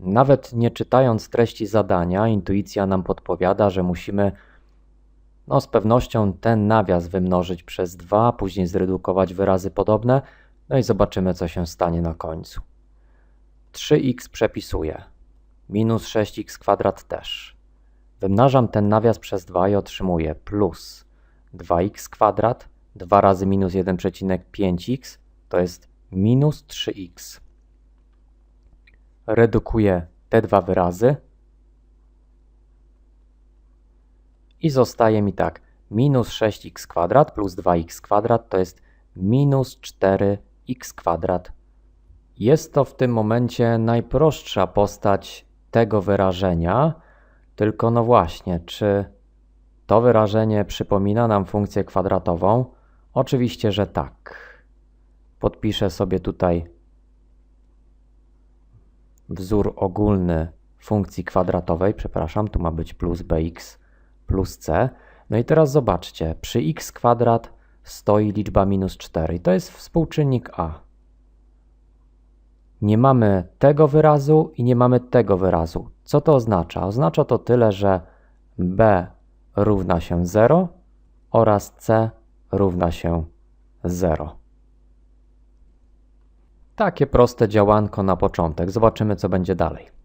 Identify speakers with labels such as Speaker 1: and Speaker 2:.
Speaker 1: Nawet nie czytając treści zadania, intuicja nam podpowiada, że musimy no, z pewnością ten nawias wymnożyć przez 2, później zredukować wyrazy podobne, no i zobaczymy, co się stanie na końcu. 3x przepisuję, minus 6x kwadrat też. Wymnażam ten nawias przez 2 i otrzymuję plus 2x kwadrat, 2 razy minus 1,5x to jest minus 3x. Redukuję te dwa wyrazy i zostaje mi tak, minus 6x kwadrat plus 2x kwadrat to jest minus 4x kwadrat. Jest to w tym momencie najprostsza postać tego wyrażenia, tylko no właśnie, czy to wyrażenie przypomina nam funkcję kwadratową? Oczywiście, że tak. Podpiszę sobie tutaj wzór ogólny funkcji kwadratowej, przepraszam, tu ma być plus bx plus c. No i teraz zobaczcie, przy x kwadrat stoi liczba minus 4 i to jest współczynnik a. Nie mamy tego wyrazu i nie mamy tego wyrazu. Co to oznacza? Oznacza to tyle, że b równa się 0 oraz c równa się 0. Takie proste działanko na początek. Zobaczymy, co będzie dalej.